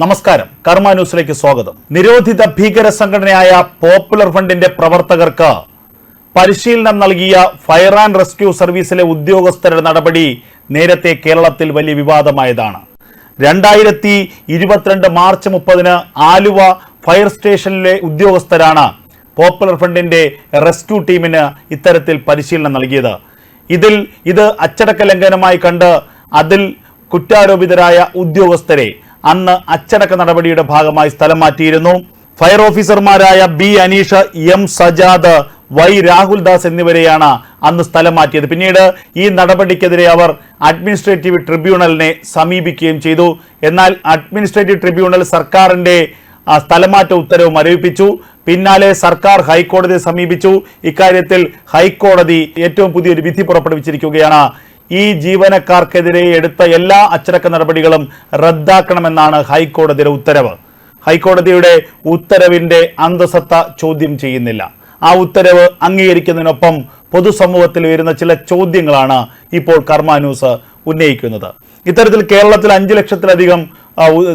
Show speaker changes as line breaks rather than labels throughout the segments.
നമസ്കാരം. കർമ്മ ന്യൂസിലേക്ക് സ്വാഗതം. നിരോധിത ഭീകര സംഘടനയായ പോപ്പുലർ ഫണ്ടിന്റെ പ്രവർത്തകർക്ക് പരിശീലനം നൽകിയ ഫയർ ആൻഡ് റെസ്ക്യൂ സർവീസിലെ ഉദ്യോഗസ്ഥരുടെ നടപടി നേരത്തെ കേരളത്തിൽ വലിയ വിവാദമായതാണ്. രണ്ടായിരത്തി ഇരുപത്തിരണ്ട് മാർച്ച് മുപ്പതിന് ആലുവ ഫയർ സ്റ്റേഷനിലെ ഉദ്യോഗസ്ഥരാണ് പോപ്പുലർ ഫണ്ടിന്റെ റെസ്ക്യൂ ടീമിന് ഇത്തരത്തിൽ പരിശീലനം നൽകിയത്. ഇതിൽ ഇത് അച്ചടക്ക ലംഘനമായി കണ്ട് അതിൽ കുറ്റാരോപിതരായ ഉദ്യോഗസ്ഥരെ അന്ന് അച്ചടക്ക നടപടിയുടെ ഭാഗമായി സ്ഥലം മാറ്റിയിരുന്നു. ഫയർ ഓഫീസർമാരായ B Aneesh M Sajad Y Rahul Das എന്നിവരെയാണ് അന്ന് സ്ഥലം മാറ്റിയത്. പിന്നീട് ഈ നടപടിക്കെതിരെ അവർ അഡ്മിനിസ്ട്രേറ്റീവ് ട്രിബ്യൂണലിനെ സമീപിക്കുകയും ചെയ്തു. എന്നാൽ അഡ്മിനിസ്ട്രേറ്റീവ് ട്രിബ്യൂണൽ സർക്കാരിന്റെ ആ സ്ഥലമാറ്റ ഉത്തരവ് മരവിപ്പിച്ചു. പിന്നാലെ സർക്കാർ ഹൈക്കോടതിയെ സമീപിച്ചു. ഇക്കാര്യത്തിൽ ഹൈക്കോടതി ഏറ്റവും പുതിയൊരു വിധി പുറപ്പെടുവിച്ചിരിക്കുകയാണ്. ഈ ജീവനക്കാർക്കെതിരെ എടുത്ത എല്ലാ അച്ചടക്ക നടപടികളും റദ്ദാക്കണമെന്നാണ് ഹൈക്കോടതിയുടെ ഉത്തരവ്. ഹൈക്കോടതിയുടെ ഉത്തരവിന്റെ അന്തസത്ത ചോദ്യം ചെയ്യുന്നില്ല. ആ ഉത്തരവ് അംഗീകരിക്കുന്നതിനൊപ്പം പൊതുസമൂഹത്തിൽ ഉയരുന്ന ചില ചോദ്യങ്ങളാണ് ഇപ്പോൾ കർമ്മ ന്യൂസ് ഉന്നയിക്കുന്നത്. ഇത്തരത്തിൽ കേരളത്തിൽ അഞ്ചു ലക്ഷത്തിലധികം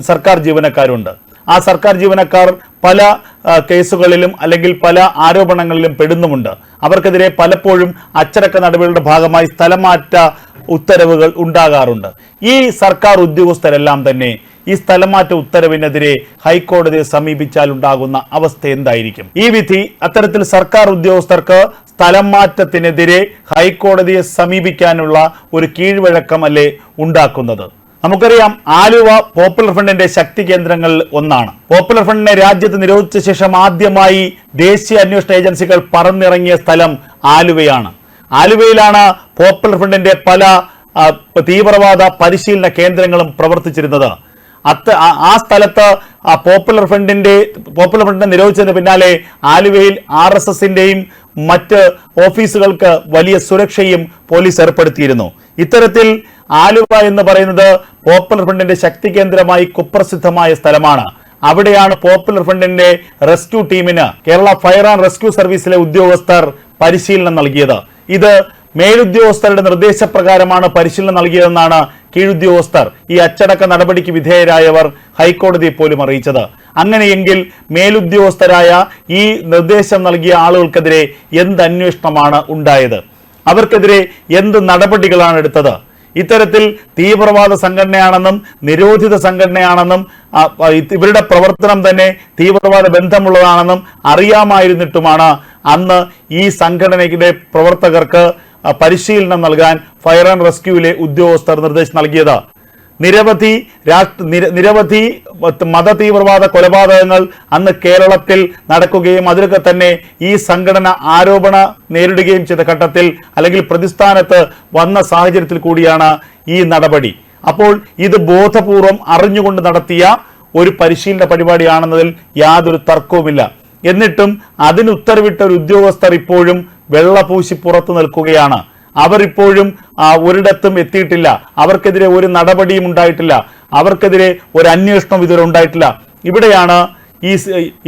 സർക്കാർ ജീവനക്കാരുണ്ട്. ആ സർക്കാർ ജീവനക്കാർ പല കേസുകളിലും അല്ലെങ്കിൽ പല ആരോപണങ്ങളിലും പെടുന്നുമുണ്ട്. അവർക്കെതിരെ പലപ്പോഴും അച്ചടക്ക നടപടികളുടെ ഭാഗമായി സ്ഥലം സ്ഥലമാറ്റ ഉത്തരവുകൾ ഉണ്ടാകാറുണ്ട്. ഈ സർക്കാർ ഉദ്യോഗസ്ഥരെല്ലാം തന്നെ ഈ സ്ഥലമാറ്റ ഉത്തരവിനെതിരെ ഹൈക്കോടതിയെ സമീപിച്ചാൽ ഉണ്ടാകുന്ന അവസ്ഥ എന്തായിരിക്കും? ഈ വിധി അത്തരത്തിൽ സർക്കാർ ഉദ്യോഗസ്ഥർക്ക് സ്ഥലം മാറ്റത്തിനെതിരെ ഹൈക്കോടതിയെ സമീപിക്കാനുള്ള ഒരു കീഴ്വഴക്കമല്ലേ ഉണ്ടാക്കുന്നത്? നമുക്കറിയാം ആലുവ പോപ്പുലർ ഫണ്ടിന്റെ ശക്തി കേന്ദ്രങ്ങളിൽ ഒന്നാണ്. പോപ്പുലർ ഫണ്ടിനെ രാജ്യത്ത് നിരോധിച്ച ശേഷം ആദ്യമായി ദേശീയ അന്വേഷണ ഏജൻസികൾ പറന്നിറങ്ങിയ സ്ഥലം ആലുവയാണ്. ആലുവയിലാണ് പോപ്പുലർ ഫ്രണ്ടിന്റെ പല തീവ്രവാദ പരിശീലന കേന്ദ്രങ്ങളും പ്രവർത്തിച്ചിരുന്നത്. അത്ത ആ- സ്ഥലത്ത് പോപ്പുലർ ഫ്രണ്ടിന്റെ പോപ്പുലർ ഫ്രണ്ടിനെ നിരോധിച്ചതിന് പിന്നാലെ ആലുവയിൽ ആർ എസ് എസിന്റെയും മറ്റ് ഓഫീസുകൾക്ക് വലിയ സുരക്ഷയും പോലീസ് ഏർപ്പെടുത്തിയിരുന്നു. ഇത്തരത്തിൽ ആലുവ എന്ന് പറയുന്നത് പോപ്പുലർ ഫ്രണ്ടിന്റെ ശക്തി കേന്ദ്രമായി കുപ്രസിദ്ധമായ സ്ഥലമാണ്. അവിടെയാണ് പോപ്പുലർ ഫ്രണ്ടിന്റെ റെസ്ക്യൂ ടീമിന് കേരള ഫയർ ആൻഡ് റെസ്ക്യൂ സർവീസിലെ ഉദ്യോഗസ്ഥർ പരിശീലനം നൽകിയത്. ഇത് മേലുദ്യോഗസ്ഥരുടെ നിർദ്ദേശപ്രകാരമാണ് പരിശീലനം നൽകിയതെന്നാണ് കീഴുദ്യോഗസ്ഥർ ഈ അച്ചടക്ക നടപടിക്ക് വിധേയരായവർ ഹൈക്കോടതിയെ പോലും അറിയിച്ചത്. അങ്ങനെയെങ്കിൽ മേലുദ്യോഗസ്ഥരായ ഈ നിർദ്ദേശം നൽകിയ ആളുകൾക്കെതിരെ എന്ത് അന്വേഷണമാണ് ഉണ്ടായത്? അവർക്കെതിരെ എന്ത് നടപടികളാണ് എടുത്തത്? ഇത്തരത്തിൽ തീവ്രവാദ സംഘടനയാണെന്നും നിരോധിത സംഘടനയാണെന്നും ഇവരുടെ പ്രവർത്തനം തന്നെ തീവ്രവാദ ബന്ധമുള്ളതാണെന്നും അറിയാമായിരുന്നിട്ടുമാണ് അന്ന് ഈ സംഘടനയുടെ പ്രവർത്തകർക്ക് പരിശീലനം നൽകാൻ ഫയർ ആൻഡ് റെസ്ക്യൂവിലെ ഉദ്യോഗസ്ഥർ നിർദ്ദേശം നൽകിയത്. നിരവധി നിരവധി മത തീവ്രവാദ കൊലപാതകങ്ങൾ അന്ന് കേരളത്തിൽ നടക്കുകയും അതിലൊക്കെ തന്നെ ഈ സംഘടന ആരോപണ നേരിടുകയും ചെയ്ത ഘട്ടത്തിൽ അല്ലെങ്കിൽ പ്രതിസ്ഥാനത്ത് വന്ന സാഹചര്യത്തിൽ കൂടിയാണ് ഈ നടപടി. അപ്പോൾ ഇത് ബോധപൂർവം അറിഞ്ഞുകൊണ്ട് നടത്തിയ ഒരു പരിശീലന പരിപാടിയാണെന്നതിൽ യാതൊരു തർക്കവുമില്ല. എന്നിട്ടും അതിന് ഉത്തരവിട്ട ഒരു ഉദ്യോഗസ്ഥർ ഇപ്പോഴും വെള്ളപൂശി പുറത്തു നിൽക്കുകയാണ്. അവർ ഇപ്പോഴും ആ, ഒരിടത്തും എത്തിയിട്ടില്ല. അവർക്കെതിരെ ഒരു നടപടിയും ഉണ്ടായിട്ടില്ല. അവർക്കെതിരെ ഒരു അന്വേഷണം ഇതുവരെ ഉണ്ടായിട്ടില്ല. ഇവിടെയാണ് ഈ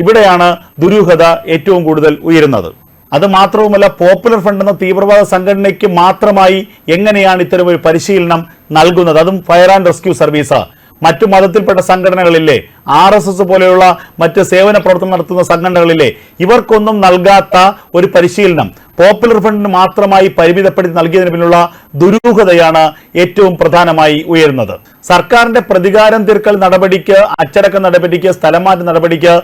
ഇവിടെയാണ് ദുരൂഹത ഏറ്റവും കൂടുതൽ ഉയരുന്നത്. അത് മാത്രവുമല്ല പോപ്പുലർ ഫ്രണ്ട് എന്ന തീവ്രവാദ സംഘടനയ്ക്ക് മാത്രമായി എങ്ങനെയാണ് ഇത്തരം ഒരു പരിശീലനം നൽകുന്നത്? അതും ഫയർ ആൻഡ് റെസ്ക്യൂ സർവീസ്. മറ്റു മതത്തിൽപ്പെട്ട സംഘടനകളില്ലേ ആർ എസ് എസ് പോലെയുള്ള മറ്റ് സേവന പ്രവർത്തനം നടത്തുന്ന സംഘടനകളില്ലേ ഇവർക്കൊന്നും നൽകാത്ത ഒരു പരിശീലനം പോപ്പുലർ ഫണ്ടിന് മാത്രമായി പരിമിതപ്പെടുത്തി നൽകിയതിന് പിന്നിലുള്ള ദുരൂഹതയാണ് ഏറ്റവും പ്രധാനമായി ഉയരുന്നത്. സർക്കാരിന്റെ പ്രതികാരം തീർക്കൽ നടപടിക്ക് അച്ചടക്ക നടപടിക്ക് സ്ഥലമാറ്റ നടപടിക്ക്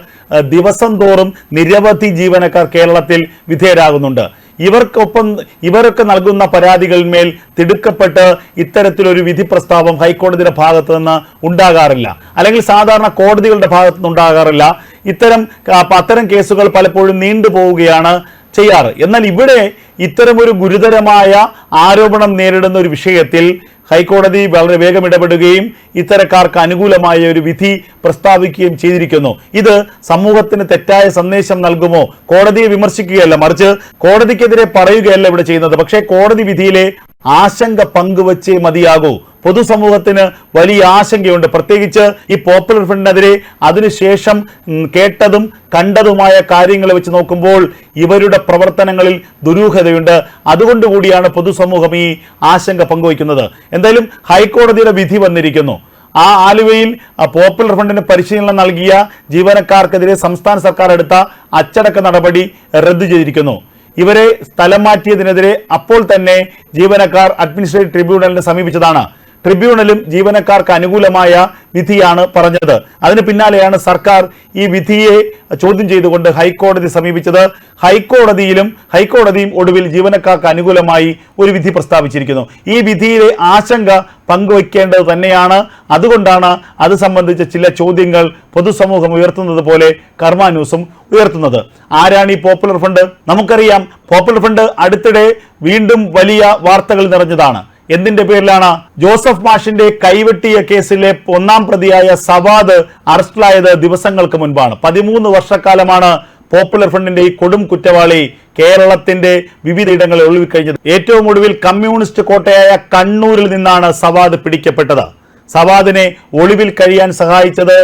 ദിവസം തോറും നിരവധി ജീവനക്കാർ കേരളത്തിൽ വിധേയരാകുന്നുണ്ട്. ഇവർക്കൊപ്പം ഇവരൊക്കെ നൽകുന്ന പരാതികളിന്മേൽ തിടുക്കപ്പെട്ട് ഇത്തരത്തിലൊരു വിധി പ്രസ്താവം ഹൈക്കോടതിയുടെ ഭാഗത്ത് നിന്ന് ഉണ്ടാകാറില്ല. അല്ലെങ്കിൽ സാധാരണ കോടതികളുടെ ഭാഗത്ത് നിന്ന് ഉണ്ടാകാറില്ല. ഇത്തരം അത്തരം കേസുകൾ പലപ്പോഴും നീണ്ടുപോവുകയാണ് ചെയ്യാറ്. എന്നാൽ ഇവിടെ ഇത്തരമൊരു ഗുരുതരമായ ആരോപണം നേരിടുന്ന ഒരു വിഷയത്തിൽ ഹൈക്കോടതി വളരെ വേഗം ഇടപെടുകയും ഇത്തരക്കാർക്ക് അനുകൂലമായ ഒരു വിധി പ്രസ്താവിക്കുകയും ചെയ്തിരിക്കുന്നു. ഇത് സമൂഹത്തിന് തെറ്റായ സന്ദേശം നൽകുമോ? കോടതിയെ വിമർശിക്കുകയല്ല. മറിച്ച് കോടതിക്കെതിരെ പറയുകയല്ല ഇവിടെ ചെയ്യുന്നത്. പക്ഷേ കോടതി വിധിയിലെ ആശങ്ക പങ്കുവച്ചേ മതിയാകൂ. പൊതുസമൂഹത്തിന് വലിയ ആശങ്കയുണ്ട്. പ്രത്യേകിച്ച് ഈ പോപ്പുലർ ഫ്രണ്ടിനെതിരെ അതിനുശേഷം കേട്ടതും കണ്ടതുമായ കാര്യങ്ങളെ വെച്ച് നോക്കുമ്പോൾ ഇവരുടെ പ്രവർത്തനങ്ങളിൽ ദുരൂഹതയുണ്ട്. അതുകൊണ്ട് കൂടിയാണ് പൊതുസമൂഹം ഈ ആശങ്ക പങ്കുവയ്ക്കുന്നത്. എന്തായാലും ഹൈക്കോടതിയുടെ വിധി വന്നിരിക്കുന്നു. ആ ആലുവയിൽ പോപ്പുലർ ഫണ്ടിന് പരിശീലനം നൽകിയ ജീവനക്കാർക്കെതിരെ സംസ്ഥാന സർക്കാർ എടുത്ത അച്ചടക്ക നടപടി റദ്ദു ചെയ്തിരിക്കുന്നു. ഇവരെ സ്ഥലം മാറ്റിയതിനെതിരെ അപ്പോൾ തന്നെ ജീവനക്കാർ അഡ്മിനിസ്ട്രേറ്റീവ് ട്രിബ്യൂണലിനെ സമീപിച്ചതാണ്. ട്രിബ്യൂണലും ജീവനക്കാർക്ക് അനുകൂലമായ വിധിയാണ് പറഞ്ഞത്. അതിന് പിന്നാലെയാണ് സർക്കാർ ഈ വിധിയെ ചോദ്യം ചെയ്തുകൊണ്ട് ഹൈക്കോടതി സമീപിച്ചത്. ഹൈക്കോടതിയിലും ഹൈക്കോടതിയും ഒടുവിൽ ജീവനക്കാർക്ക് അനുകൂലമായി ഒരു വിധി പ്രസ്താവിച്ചിരിക്കുന്നു. ഈ വിധിയിലെ ആശങ്ക പങ്കുവയ്ക്കേണ്ടത് തന്നെയാണ്. അതുകൊണ്ടാണ് അത് സംബന്ധിച്ച ചില ചോദ്യങ്ങൾ പൊതുസമൂഹം ഉയർത്തുന്നത് പോലെ കർമാന്യൂസും ഉയർത്തുന്നത്. ആരാണ് ഈ പോപ്പുലർ ഫണ്ട്? നമുക്കറിയാം. പോപ്പുലർ ഫണ്ട് അടുത്തിടെ വീണ്ടും വലിയ വാർത്തകൾ നിറഞ്ഞതാണ്. എന്തിന്റെ പേരിലാണ് ജോസഫ് മാഷിന്റെ കൈവെട്ടിയ കേസിലെ ഒന്നാം പ്രതിയായ സവാദ് അറസ്റ്റിലായത് ദിവസങ്ങൾക്ക് മുൻപാണ്. പതിമൂന്ന് വർഷക്കാലമാണ് പോപ്പുലർ ഫ്രണ്ടിന്റെ ഈ കൊടും കുറ്റവാളി കേരളത്തിന്റെ വിവിധയിടങ്ങളിൽ ഒളിവിക്കഴിഞ്ഞത്. ഏറ്റവും ഒടുവിൽ കമ്മ്യൂണിസ്റ്റ് കോട്ടയായ കണ്ണൂരിൽ നിന്നാണ് സവാദ് പിടിക്കപ്പെട്ടത്. സവാദിനെ ഒളിവിൽ കഴിയാൻ സഹായിച്ചത്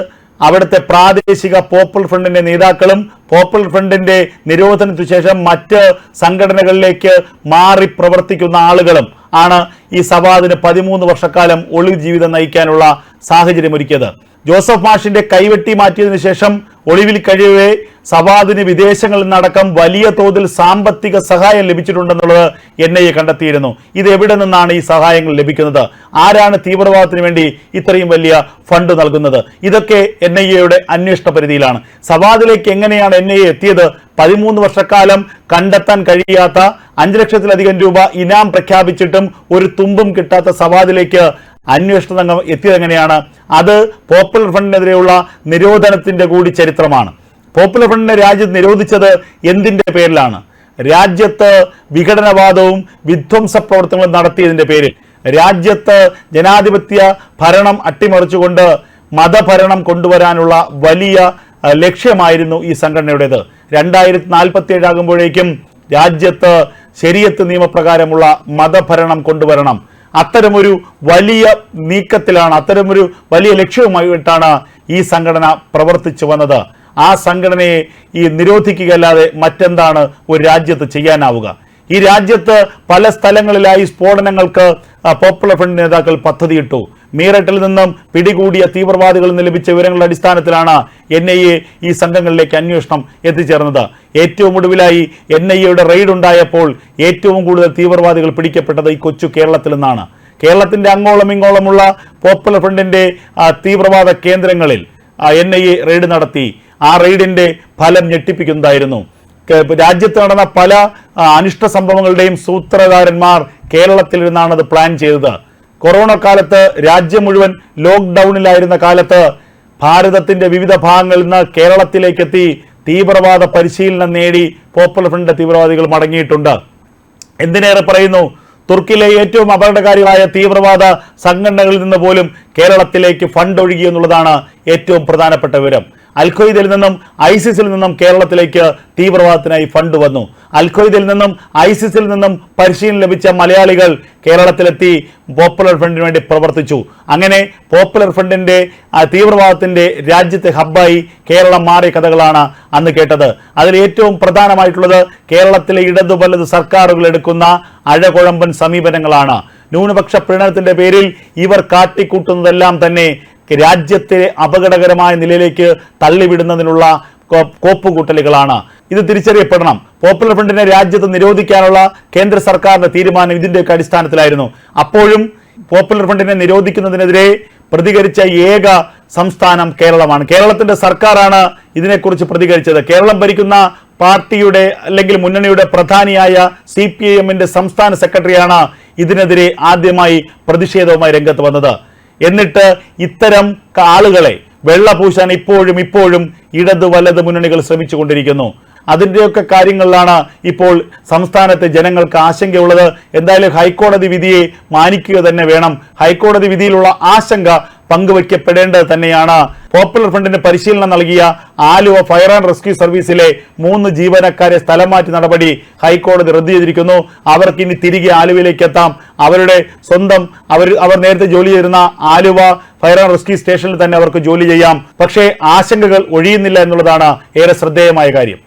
അവിടുത്തെ പ്രാദേശിക പോപ്പുലർ ഫ്രണ്ടിന്റെ നേതാക്കളും പോപ്പുലർ ഫ്രണ്ടിന്റെ നിരോധനത്തിനു ശേഷം മറ്റ് സംഘടനകളിലേക്ക് മാറി പ്രവർത്തിക്കുന്ന ആളുകളും ആണ് ഈ സവാദിന് പതിമൂന്ന് വർഷക്കാലം ഒളിവ് ജീവിതം നയിക്കാനുള്ള സാഹചര്യം ഒരുക്കിയത് ജോസഫ് മാഷിന്റെ കൈവെട്ടി മാറ്റിയതിനു ശേഷം ഒളിവിൽ കഴിയവേ സവാദിന് വിദേശങ്ങളിൽ നിന്നടക്കം വലിയ തോതിൽ സാമ്പത്തിക സഹായം ലഭിച്ചിട്ടുണ്ടെന്നുള്ളത് എൻ ഐ എ കണ്ടെത്തിയിരുന്നു. ഇത് എവിടെ നിന്നാണ് ഈ സഹായങ്ങൾ ലഭിക്കുന്നത്? ആരാണ് തീവ്രവാദത്തിന് വേണ്ടി ഇത്രയും വലിയ ഫണ്ട് നൽകുന്നത്? ഇതൊക്കെ എൻ ഐ എയുടെ അന്വേഷണ പരിധിയിലാണ്. സവാദിലേക്ക് എങ്ങനെയാണ് എൻ ഐ എ എത്തിയത്? പതിമൂന്ന് വർഷക്കാലം കണ്ടെത്താൻ കഴിയാത്ത അഞ്ച് ലക്ഷത്തിലധികം രൂപ ഇനാം പ്രഖ്യാപിച്ചിട്ടും ഒരു തുമ്പും കിട്ടാത്ത സവാദിലേക്ക് അന്വേഷണ സംഘം എത്തിയതെങ്ങനെയാണ് അത് പോപ്പുലർ ഫണ്ടിനെതിരെയുള്ള നിരോധനത്തിന്റെ കൂടി ചരിത്രമാണ്. പോപ്പുലർ ഫ്രണ്ടിനെ രാജ്യത്ത് നിരോധിച്ചത് എന്തിന്റെ പേരിലാണ്? രാജ്യത്ത് വിഘടനവാദവും വിധ്വംസ പ്രവർത്തനങ്ങളും നടത്തിയതിന്റെ പേരിൽ. രാജ്യത്ത് ജനാധിപത്യ ഭരണം അട്ടിമറിച്ചുകൊണ്ട് മതഭരണം കൊണ്ടുവരാനുള്ള വലിയ ലക്ഷ്യമായിരുന്നു ഈ സംഘടനയുടേത്. രണ്ടായിരത്തി നാൽപ്പത്തി ഏഴാകുമ്പോഴേക്കും രാജ്യത്ത് ശരിയത്ത് നിയമപ്രകാരമുള്ള മതഭരണം കൊണ്ടുവരണം. അത്തരമൊരു വലിയ നീക്കത്തിലാണ് അത്തരമൊരു വലിയ ലക്ഷ്യവുമായിട്ടാണ് ഈ സംഘടന പ്രവർത്തിച്ചു വന്നത്. ആ സംഘടനയെ ഈ നിരോധിക്കുകയല്ലാതെ മറ്റെന്താണ് ഒരു രാജ്യത്ത് ചെയ്യാനാവുക? ഈ രാജ്യത്ത് പല സ്ഥലങ്ങളിലായി സ്ഫോടനങ്ങൾക്ക് പോപ്പുലർ ഫ്രണ്ട് നേതാക്കൾ പദ്ധതിയിട്ടു. മീററ്റിൽ നിന്നും പിടികൂടിയ തീവ്രവാദികളിൽ നിന്ന് ലഭിച്ച വിവരങ്ങളുടെ അടിസ്ഥാനത്തിലാണ് എൻ ഐ എ ഈ സംഘങ്ങളിലേക്ക് അന്വേഷണം എത്തിച്ചേർന്നത്. ഏറ്റവും ഒടുവിലായി എൻ ഐ എയുടെ റെയ്ഡ് ഉണ്ടായപ്പോൾ ഏറ്റവും കൂടുതൽ തീവ്രവാദികൾ പിടിക്കപ്പെട്ടത് ഈ കൊച്ചു കേരളത്തിൽ നിന്നാണ്. കേരളത്തിന്റെ അങ്ങോളം ഇങ്ങോളമുള്ള പോപ്പുലർ ഫ്രണ്ടിന്റെ തീവ്രവാദ കേന്ദ്രങ്ങളിൽ എൻ ഐ എ റെയ്ഡ് നടത്തി. ആ റെയ്ഡിന്റെ ഫലം ഞെട്ടിപ്പിക്കുന്നതായിരുന്നു. രാജ്യത്ത് നടന്ന പല അനിഷ്ട സംഭവങ്ങളുടെയും സൂത്രധാരന്മാർ കേരളത്തിൽ നിന്നാണ് അത് പ്ലാൻ ചെയ്തത്. കൊറോണ കാലത്ത് രാജ്യം മുഴുവൻ ലോക്ക്ഡൌണിലായിരുന്ന കാലത്ത് ഭാരതത്തിന്റെ വിവിധ ഭാഗങ്ങളിൽ നിന്ന് കേരളത്തിലേക്കെത്തി തീവ്രവാദ പരിശീലനം നേടി പോപ്പുലർ ഫ്രണ്ട് തീവ്രവാദികൾ മടങ്ങിയിട്ടുണ്ട്. എന്തിനേറെ പറയുന്നു? തുർക്കിയിലെ ഏറ്റവും അപകടകാരികളായ തീവ്രവാദ സംഘടനകളിൽ നിന്ന് പോലും കേരളത്തിലേക്ക് ഫണ്ട് ഒഴുകി എന്നുള്ളതാണ് ഏറ്റവും പ്രധാനപ്പെട്ട വിവരം. അൽഖ്വയ്ദയിൽ നിന്നും ഐസിസിൽ നിന്നും കേരളത്തിലേക്ക് തീവ്രവാദത്തിനായി ഫണ്ട് വന്നു. അൽഖയ്ദയിൽ നിന്നും ഐസിസിൽ നിന്നും പരിശീലനം ലഭിച്ച മലയാളികൾ കേരളത്തിലെത്തി പോപ്പുലർ ഫ്രണ്ടിന് വേണ്ടി പ്രവർത്തിച്ചു. അങ്ങനെ പോപ്പുലർ ഫ്രണ്ടിന്റെ തീവ്രവാദത്തിന്റെ രാജ്യത്തെ ഹബ്ബായി കേരളം മാറിയ കഥകളാണ് അന്ന് കേട്ടത്. അതിൽ ഏറ്റവും പ്രധാനമായിട്ടുള്ളത് കേരളത്തിലെ ഇടതു വലത് സർക്കാരുകൾ എടുക്കുന്ന അഴകുഴമ്പൻ സമീപനങ്ങളാണ്. ന്യൂനപക്ഷ പ്രീണനത്തിന്റെ പേരിൽ ഇവർ കാട്ടിക്കൂട്ടുന്നതെല്ലാം തന്നെ രാജ്യത്തെ അപകടകരമായ നിലയിലേക്ക് തള്ളിവിടുന്നതിനുള്ള കോപ്പുകൂട്ടലുകളാണ്. ഇത് തിരിച്ചറിയപ്പെടണം. പോപ്പുലർ ഫ്രണ്ടിനെ രാജ്യത്ത് നിരോധിക്കാനുള്ള കേന്ദ്ര സർക്കാരിന്റെ തീരുമാനം ഇതിന്റെയൊക്കെ അടിസ്ഥാനത്തിലായിരുന്നു. അപ്പോഴും പോപ്പുലർ ഫ്രണ്ടിനെ നിരോധിക്കുന്നതിനെതിരെ പ്രതികരിച്ച ഏക സംസ്ഥാനം കേരളമാണ്. കേരളത്തിന്റെ സർക്കാരാണ് ഇതിനെക്കുറിച്ച് പ്രതികരിച്ചത്. കേരളം ഭരിക്കുന്ന പാർട്ടിയുടെ അല്ലെങ്കിൽ മുന്നണിയുടെ പ്രധാനിയായ സി പി ഐ എമ്മിന്റെ സംസ്ഥാന സെക്രട്ടറിയാണ് ഇതിനെതിരെ ആദ്യമായി പ്രതിഷേധവുമായി രംഗത്ത് വന്നത്. എന്നിട്ട് ഇത്തരം ആളുകളെ വെള്ളപൂശാൻ ഇപ്പോഴും ഇപ്പോഴും ഇടത് വലത് മുന്നണികൾ ശ്രമിച്ചുകൊണ്ടിരിക്കുന്നു. അതിന്റെയൊക്കെ കാര്യങ്ങളിലാണ് ഇപ്പോൾ സംസ്ഥാനത്തെ ജനങ്ങൾക്ക് ആശങ്കയുള്ളത്. എന്തായാലും ഹൈക്കോടതി വിധിയെ മാനിക്കുക തന്നെ വേണം. ഹൈക്കോടതി വിധിയിലുള്ള ആശങ്ക പങ്കുവയ്ക്കപ്പെടേണ്ടത് തന്നെയാണ്. പോപ്പുലർ ഫ്രണ്ടിന് പരിശീലനം നൽകിയ ആലുവ ഫയർ ആൻഡ് റെസ്ക്യൂ സർവീസിലെ മൂന്ന് ജീവനക്കാരെ സ്ഥലം മാറ്റി നടപടി ഹൈക്കോടതി റദ്ദു ചെയ്തിരിക്കുന്നു. അവർക്ക് ഇനി തിരികെ ആലുവയിലേക്ക് എത്താം. അവരുടെ സ്വന്തം അവർ അവർ നേരത്തെ ജോലി ചെയ്തിരുന്ന ആലുവ ഫയർ ആൻഡ് റെസ്ക്യൂ സ്റ്റേഷനിൽ തന്നെ അവർക്ക് ജോലി ചെയ്യാം. പക്ഷേ ആശങ്കകൾ ഒഴിയുന്നില്ല എന്നുള്ളതാണ് ഏറെ ശ്രദ്ധേയമായ കാര്യം.